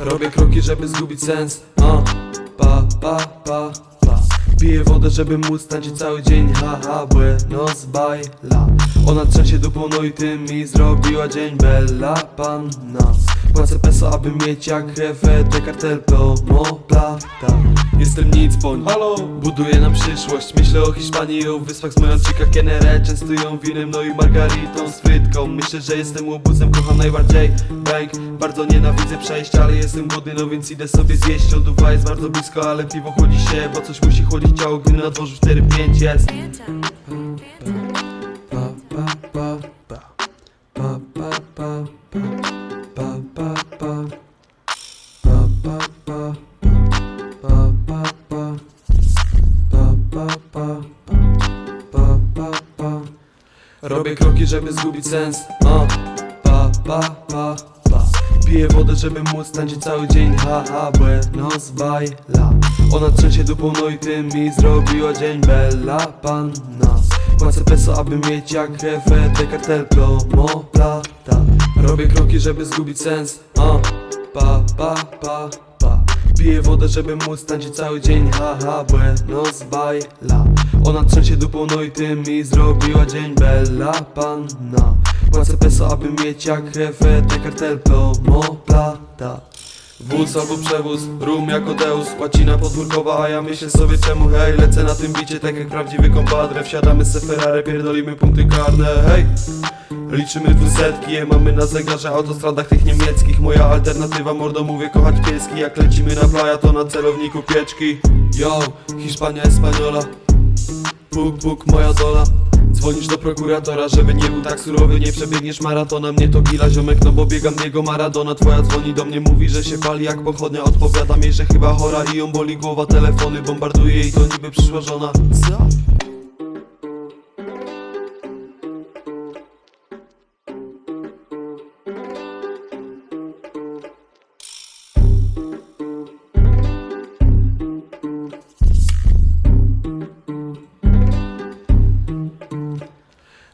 Robię kroki, żeby zgubić sens. Uh. Pa, pa, pa, pa. Piję wodę, żeby móc tańczyć cały dzień. Haha, buenos baila. Ona trzęsie dupą, no i tym mi zrobiła dzień. Bella panna Płacę peso, aby mieć jak jefe Te kartel promo plata Jestem nic poń, halo? Buduję nam przyszłość. Myślę o Hiszpanii i o wyspach z moją chica Kenere Częstują winem, no i margaritą z frytką Myślę, że jestem łobuzem, kocham najbardziej. Bank, bardzo nienawidzę przejścia Ale jestem głodny, no więc idę sobie zjeść. Lodówa jest bardzo blisko, ale piwo chłodzi się Bo coś musi chłodzić. Ciało, gdy na dworzu 4-5 jest Robię kroki, żeby zgubić sens. Uh. Pa, pa, pa, pa. Piję wodę, żeby móc tańczyć cały dzień. Haha, buenos baila. Ona trzęsie dupą, no i tym mi zrobiła dzień. Bella panna. Płacę peso, aby mieć jak jefe Te kartel plata Robię kroki, żeby zgubić sens. Uh. Pa, pa, pa, pa Piję wodę, żeby móc tańczyć cały dzień Haha, buenos baila. Ona trzęsie dupą, no i tym mi zrobiła dzień Bella panna. Płacę peso, aby mieć jak jefe Te kartel plata Wóz albo przewóz, rum jako Deus Łacina podwórkowa, a ja myślę sobie czemu hej Lecę na tym bicie tak jak prawdziwy kompadre. Wsiadamy se Ferrari, pierdolimy punkty karne, hej Liczymy dwusetki, je mamy na zegarze autostradach tych niemieckich. Moja alternatywa, mordo mówię kochać pieski. Jak lecimy na playa, to na celowniku pieczki. Yo, Hiszpania, Espaniola Puk, puk, moja dola. Dzwonisz do prokuratora, żeby nie był tak surowy. Nie przebiegniesz maratona, mnie to gila ziomek No bo biegam niego Maradona. Twoja dzwoni do mnie, mówi, że się pali jak pochodnia. Odpowiadam jej, że chyba chora i ją boli głowa. Telefony bombarduje i to niby przyszła żona Co?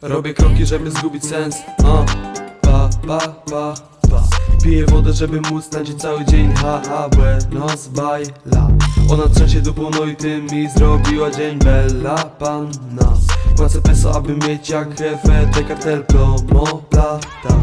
Robię kroki, żeby zgubić sens. Uh. Pa, pa, pa, pa Piję wodę, żeby móc tańczyć cały dzień. Haha, buenos baila. Ona trzęsie dupą, no i tym mi zrobiła dzień. Bella panna. Płacę peso, aby mieć jak jefe Te kartel promo plata